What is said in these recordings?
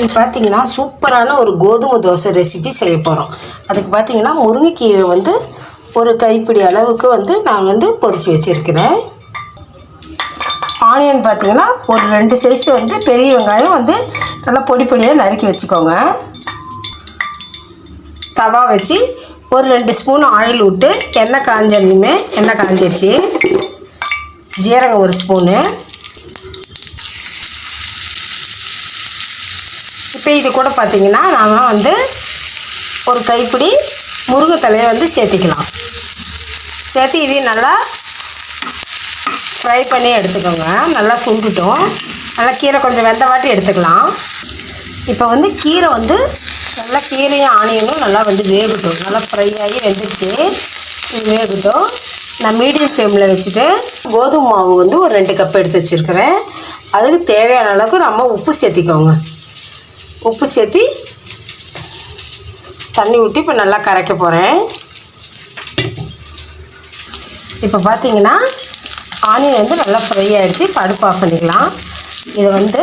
இது பார்த்தீங்கன்னா சூப்பரான ஒரு கோதுமை தோசை ரெசிபி செய்ய போகிறோம் அதுக்கு பார்த்தீங்கன்னா முருங்கைக்கீரை வந்து ஒரு கைப்பிடி அளவுக்கு வந்து நான் வந்து பொறிச்சு வச்சுருக்கிறேன். ஆனியன் பார்த்திங்கன்னா ஒரு ரெண்டு சைஸ் வந்து பெரிய வெங்காயம் வந்து நல்லா பொடி பொடியாக நறுக்கி வச்சுக்கோங்க. தவா வச்சு ஒரு ரெண்டு ஸ்பூன் ஆயில் விட்டு எண்ணெய் காஞ்சிருந்துமே எண்ணெய் காஞ்சிருச்சு. ஜீரகம் ஒரு ஸ்பூனு இப்போ இது கூட பார்த்திங்கன்னா நாம் வந்து ஒரு கைப்பிடி முருங்கை தலையை வந்து சேர்த்திக்கலாம். சேர்த்து இதையும் நல்லா ஃப்ரை பண்ணி எடுத்துக்கோங்க. நல்லா சுண்டுட்டும். நல்லா கீரை கொஞ்சம் வெந்த வாட்டி எடுத்துக்கலாம். இப்போ வந்து கீரை வந்து நல்லா கீரையும் ஆனியனும் நல்லா வந்து வேகட்டும். நல்லா ஃப்ரை ஆகி வெந்துச்சு இது வேகட்டும். நான் மீடியம் ஃப்ளேமில் வச்சுட்டு கோதுமை மாவு வந்து ஒரு ரெண்டு கப் எடுத்து வச்சுருக்கிறேன். அதுக்கு தேவையான அளவுக்கு நம்ம உப்பு சேர்த்திக்கோங்க. உப்பு சேர்த்து தண்ணி ஊற்றி இப்போ நல்லா கரைக்க போகிறேன் இப்போ பார்த்தீங்கன்னா ஆனியன் வந்து நல்லா ஃப்ரை ஆகிடுச்சு இப்போ அடுப்பு ஆஃப் பண்ணிக்கலாம். இதை வந்து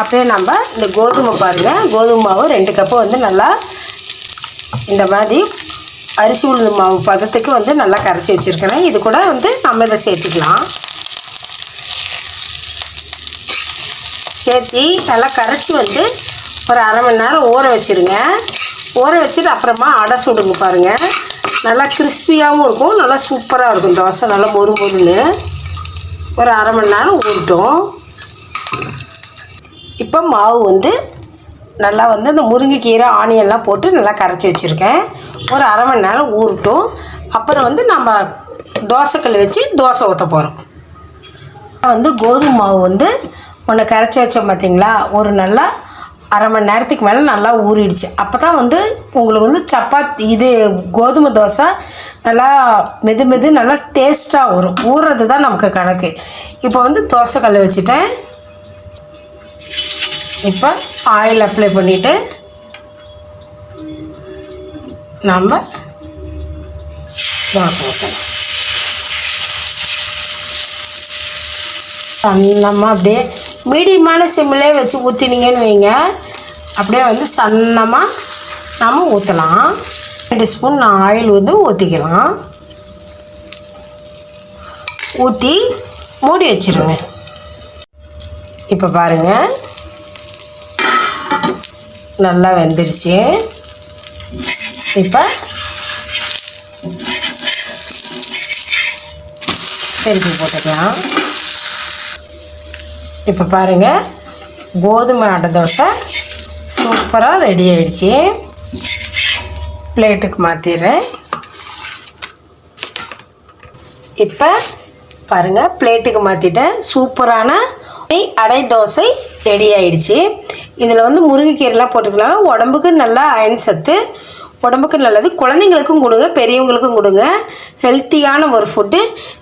அப்படியே நம்ம இந்த கோதுமை பாருங்கள் கோதுமை மாவு ரெண்டு கப்பு வந்து நல்லா இந்த மாதிரி அரிசி உளுந்து மாவு பதத்துக்கு வந்து நல்லா கரைச்சி வச்சுருக்கிறேன். இது கூட வந்து நம்ம இதை சேர்த்துக்கலாம். சேர்த்தி நல்லா கரைச்சி வந்து ஒரு அரை மணி நேரம் ஊற வச்சுருங்க. ஊற வச்சுட்டு அப்புறமா அடை சுடுங்க பாருங்கள் நல்லா கிறிஸ்பியாகவும் இருக்கும் நல்லா சூப்பராக இருக்கும். தோசை நல்லா மொறு மொறுன்னு ஒரு அரை மணி நேரம் ஊறட்டும். இப்போ மாவு வந்து நல்லா வந்து இந்த முருங்கைக்கீரை ஆனியன்லாம் போட்டு நல்லா கரைச்சி வச்சுருக்கேன். ஒரு அரை மணி நேரம் ஊறட்டும். அப்புறம் வந்து நம்ம தோசைக்கல் வச்சு தோசை ஊற்ற போகிறோம் வந்து கோதுமை மாவு வந்து ஒன்று கரைச்சி வச்சோம் பார்த்தீங்களா ஒரு நல்லா அரை மணி நேரத்துக்கு மேலே நல்லா ஊறிடுச்சு. அப்போ தான் வந்து உங்களுக்கு வந்து சப்பாத்தி இது கோதுமை தோசை நல்லா மெது மெது நல்லா டேஸ்ட்டாக வரும். ஊறுறது தான் நமக்கு கணக்கு. இப்போ வந்து தோசை கல் வச்சுட்டேன். இப்போ ஆயில் அப்ளை பண்ணிவிட்டு நம்ம தோசை ஊற்றலாம் சன்னமாக அப்படியே மீடியமான சிம்மிலே வச்சு ஊற்றினீங்கன்னு வைங்க. அப்படியே வந்து சன்னமாக நாம் ஊற்றலாம் ரெண்டு ஸ்பூன் நான் ஆயில் வந்து ஊற்றிக்கலாம் ஊற்றி மூடி வச்சிருங்க. இப்போ பாருங்கள் நல்லா வெந்துருச்சு. இப்போ திருப்பி போட்டுக்கலாம். இப்போ பாருங்கள் கோதுமை அடை தோசை சூப்பராக ரெடி ஆயிடுச்சு. பிளேட்டுக்கு மாற்றிடுறேன் இப்போ பாருங்கள் பிளேட்டுக்கு மாற்றிட்டேன் சூப்பரான அடை தோசை ரெடி ஆயிடுச்சு. இதில் வந்து முருங்கைக்கீரைலாம் போட்டுக்கலாம். உடம்புக்கு நல்லா அயன் சத்து. உடம்புக்கு நல்லது குழந்தைங்களுக்கும் கொடுங்க பெரியவங்களுக்கும் கொடுங்க. ஹெல்த்தியான ஒரு ஃபுட்டு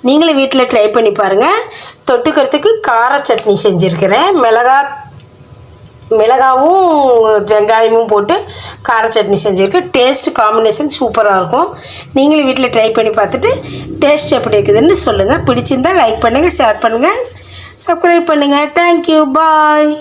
நீங்களும் வீட்டில் ட்ரை பண்ணி பாருங்கள் தொட்டுக்கிறதுக்கு கார சட்னி செஞ்சுருக்கிறேன். மிளகா மிளகாவும் வெங்காயமும் போட்டு கார சட்னி செஞ்சுருக்கேன். டேஸ்ட் காம்பினேஷன் சூப்பராக இருக்கும். நீங்களும் வீட்டில் ட்ரை பண்ணி பார்த்துட்டு டேஸ்ட் எப்படி இருக்குதுன்னு சொல்லுங்கள் பிடிச்சிருந்தால் லைக் பண்ணுங்கள் ஷேர் பண்ணுங்கள் சப்ஸ்கிரைப் பண்ணுங்கள் தேங்க்யூ பாய்